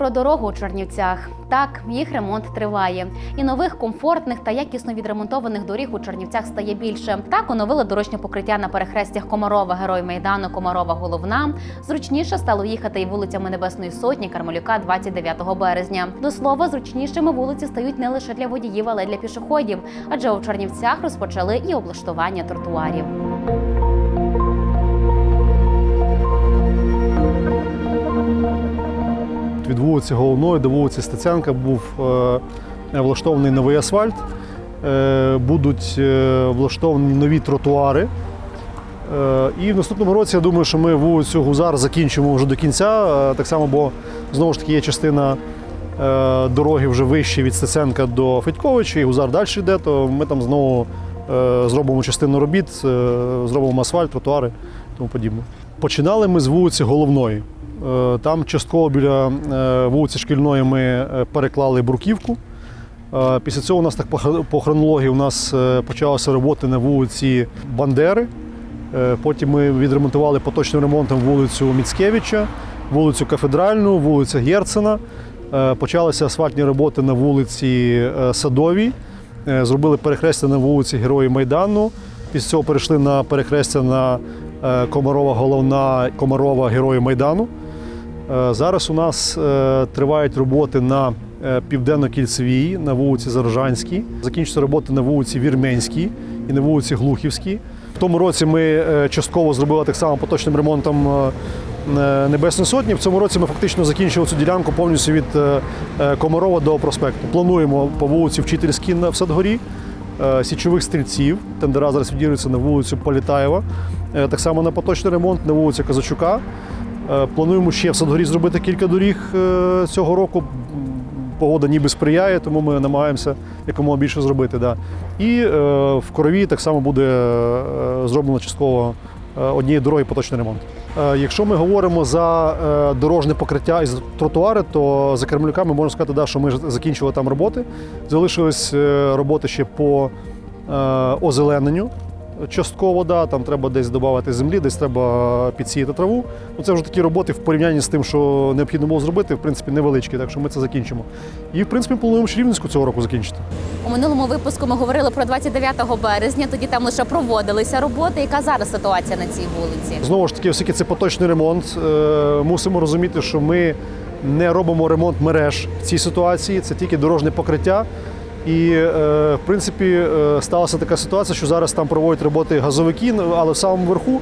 про дорогу у Чернівцях. Так, їх ремонт триває. І нових комфортних та якісно відремонтованих доріг у Чернівцях стає більше. Так оновили дорожнє покриття на перехрестях Комарова, Герой Майдану, Комарова, Головна. Зручніше стало їхати і вулицями Небесної Сотні, Кармелюка 29 березня. До слова, зручнішими вулиці стають не лише для водіїв, але й для пішоходів, адже у Чернівцях розпочали і облаштування тротуарів. Від вулиці Головної до вулиці Стеценка був е, влаштований новий асфальт, е, будуть е, влаштовані нові тротуари. І в наступному році я думаю, що ми вулицю Гузар закінчимо вже до кінця. Так само, бо знову ж таки є частина дороги вже вище від Стеценка до Федьковича, і Гузар далі йде, то ми там знову зробимо частину робіт, зробимо асфальт, тротуари і тому подібне. Починали ми з вулиці Головної. Е, Там частково біля е, вулиці Шкільної ми е, переклали бруківку. Після цього у нас так по хронології у нас почалися роботи на вулиці Бандери. Потім ми відремонтували поточним ремонтом вулицю Міцкевича, вулицю Кафедральну, вулицю Герцена. Почалися асфальтні роботи на вулиці Садовій. Зробили перехрестя на вулиці Героїв Майдану. Після цього перейшли на перехрестя на Комарова Головна, Комарова Герої Майдану. Е, Зараз у нас е, тривають роботи на е, Південно-Кільцевій, на вулиці Заржанській. Закінчаться роботи на вулиці Вірменській і на вулиці Глухівській. В тому році ми частково зробили так само поточним ремонтом Небесної Сотні. В цьому році ми фактично закінчили цю ділянку повністю від Комарова до проспекту. Плануємо по вулиці Вчительській на- в Садгорі, е, січових стрільців. Тендера зараз відігруються на вулицю Політаєва. Так само на поточний ремонт на вулиці Казачука. Е, Плануємо ще в Садгорі зробити кілька доріг е, цього року. Погода ніби сприяє, тому ми намагаємося якомога більше зробити. Да. І е, в корові так само буде зроблено частково однієї дороги поточний ремонт. Якщо ми говоримо за дорожне покриття і за тротуари, то за Кремлюками можна сказати, да, що ми закінчили там роботи. Залишились роботи ще по озелененню. Частково, да, там треба десь додати землі, десь треба підсіяти траву. Ну, це вже такі роботи в порівнянні з тим, що необхідно було зробити, в принципі, невеличкі, так що ми це закінчимо. І в принципі плануємо ще Рівненську цього року закінчити. У минулому випуску ми говорили про 29 березня. Тоді там лише проводилися роботи. Яка зараз ситуація на цій вулиці? Знову ж таки, оскільки це поточний ремонт, е, мусимо розуміти, що ми не робимо ремонт мереж в цій ситуації, це тільки дорожнє покриття. І, е, в принципі, е, сталася така ситуація, що зараз там проводять роботи газовики, ну, але в самому верху.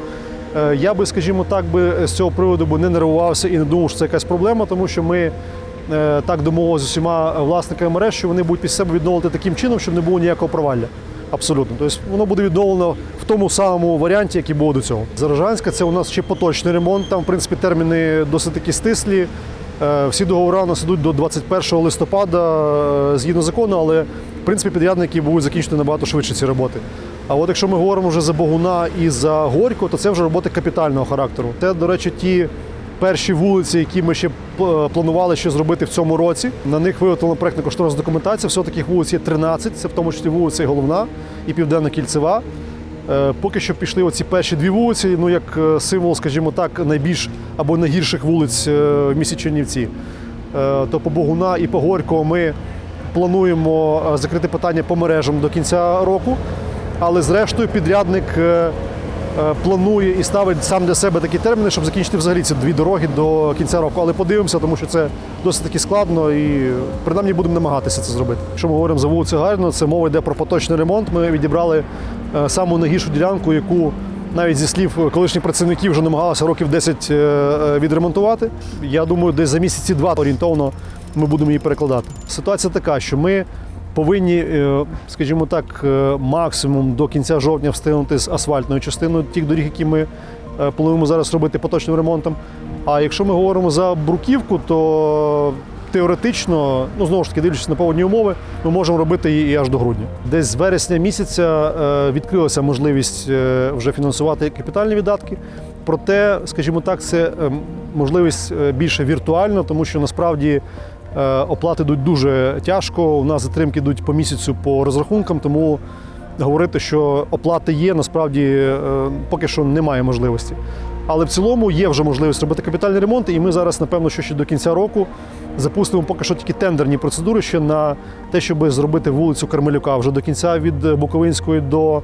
е, Я би, скажімо так, би з цього приводу би не нервувався і не думав, що це якась проблема, тому що ми так домовилися з усіма власниками мереж, що вони будуть під себе відновити таким чином, щоб не було ніякого провалля. Абсолютно. Тобто воно буде відновлено в тому самому варіанті, який було до цього. Зарожанська це у нас ще поточний ремонт. Там, в принципі, терміни досить такі стислі. Е, Всі договори у нас ідуть до 21 листопада е, згідно закону, але в принципі підрядники будуть закінчити набагато швидше ці роботи. А от якщо ми говоримо вже за Богуна і за Горько, то це вже роботи капітального характеру. Це, до речі, ті перші вулиці, які ми ще е, планували ще зробити в цьому році. На них виготовлена проектна кошторисна документація. Всього таких вулиць є 13, це в тому числі вулиця головна і південно-кільцева. Е, Поки що пішли оці перші дві вулиці, ну як е, символ, скажімо так, найбільш або найгірших вулиць е, в місті Чернівці. То по Богуна і по Горького ми плануємо закрити питання по мережам до кінця року. Але зрештою підрядник планує і ставить сам для себе такі терміни, щоб закінчити взагалі ці дві дороги до кінця року. Але подивимося, тому що це досить таки складно і принаймні будемо намагатися це зробити. Якщо ми говоримо за вулицю Гарно, це мова йде про поточний ремонт. Ми відібрали е, саму найгіршу ділянку, яку навіть зі слів колишніх працівників вже намагалися років 10 е, е, відремонтувати. Я думаю, десь за місяці два орієнтовно ми будемо її перекладати. Ситуація така, що ми повинні, е, скажімо так, е, максимум до кінця жовтня встигнути з асфальтною частиною тих доріг, які ми е, плануємо зараз робити поточним ремонтом. А якщо ми говоримо за бруківку, то теоретично, ну знову ж таки, дивлячись на погодні умови, ми можемо робити її і аж до грудня. Десь з вересня місяця відкрилася можливість вже фінансувати капітальні видатки. Проте, скажімо так, це е, можливість більше віртуальна, тому що насправді оплати йдуть дуже тяжко. У нас затримки йдуть по місяцю по розрахункам, тому говорити, що оплати є, насправді е, поки що немає можливості. Але в цілому є вже можливість робити капітальний ремонт, і ми зараз, напевно, що ще до кінця року Запустимо поки що тільки тендерні процедури ще на те, щоб зробити вулицю Кармелюка вже до кінця від Буковинської до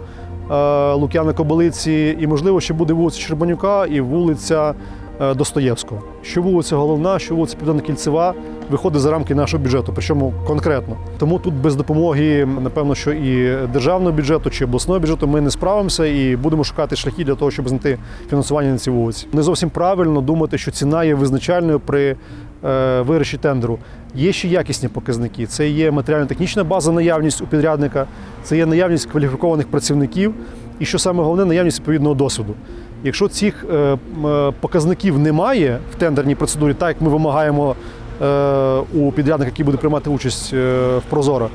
е, Лук'яна Кобилиці. І, можливо, ще буде вулиця Щербанюка і вулиця е, Достоєвського. Що вулиця головна, що вулиця Південно-Кільцева виходить за рамки нашого бюджету, причому конкретно. Тому тут без допомоги, напевно, що і державного бюджету чи обласного бюджету ми не справимося і будемо шукати шляхи для того, щоб знайти фінансування на ці вулиці. Не зовсім правильно думати, що ціна є визначальною при е, виграші тендеру. Є ще якісні показники. Це є матеріально-технічна база, наявність у підрядника, це є наявність кваліфікованих працівників, і що саме головне, наявність відповідного досвіду. Якщо цих е, е, показників немає в тендерній процедурі, так як ми вимагаємо е, у підрядника, який буде приймати участь в Прозоро,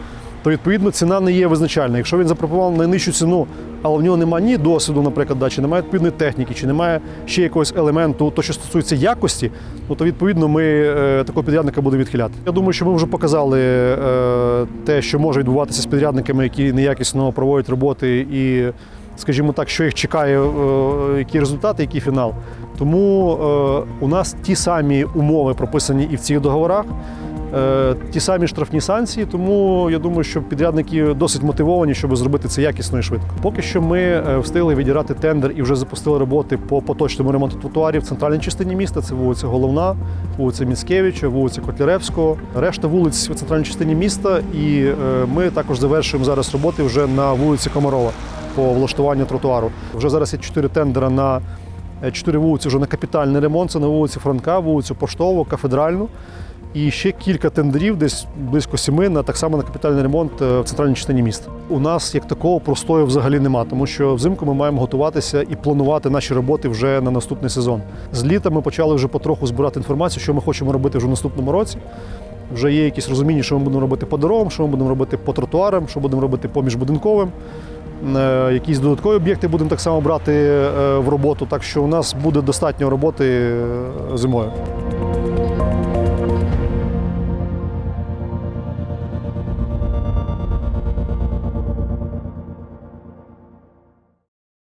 то відповідно ціна не є визначальна. Якщо він запропонував найнижчу ціну, але в нього немає ні досвіду, наприклад, да, чи немає відповідної техніки, чи немає ще якогось елементу, то що стосується якості, ну то відповідно ми такого підрядника будемо відхиляти. Я думаю, що ми вже показали те, що може відбуватися з підрядниками, які неякісно проводять роботи, і, скажімо так, що їх чекає, е, які результати, який фінал. Тому е, у нас ті самі умови прописані і в цих договорах. Е, Ті самі штрафні санкції, тому я думаю, що підрядники досить мотивовані, щоб зробити це якісно і швидко. Поки що ми встигли відірати тендер і вже запустили роботи по поточному ремонту тротуарів в центральній частині міста. Це вулиця Головна, вулиця Міцкевича, вулиця Котляревського, решта вулиць в центральній частині міста. І ми також завершуємо зараз роботи вже на вулиці Комарова по влаштуванню тротуару. Вже зараз є чотири тендера на е, чотири вулиці вже на капітальний ремонт. Це на вулиці Франка, вулицю Поштову, Кафедральну. І ще кілька тендерів, десь близько сіми, на так само на капітальний ремонт е, в центральній частині міста. У нас як такого простою взагалі нема, тому що взимку ми маємо готуватися і планувати наші роботи вже на наступний сезон. З літа ми почали вже потроху збирати інформацію, що ми хочемо робити вже в наступному році. Вже є якісь розуміння, що ми будемо робити по дорогам, що ми будемо робити по тротуарам, що будемо робити по міжбудинковим. Е, Якісь додаткові об'єкти будемо так само брати е, в роботу. Так що у нас буде достатньо роботи е, зимою.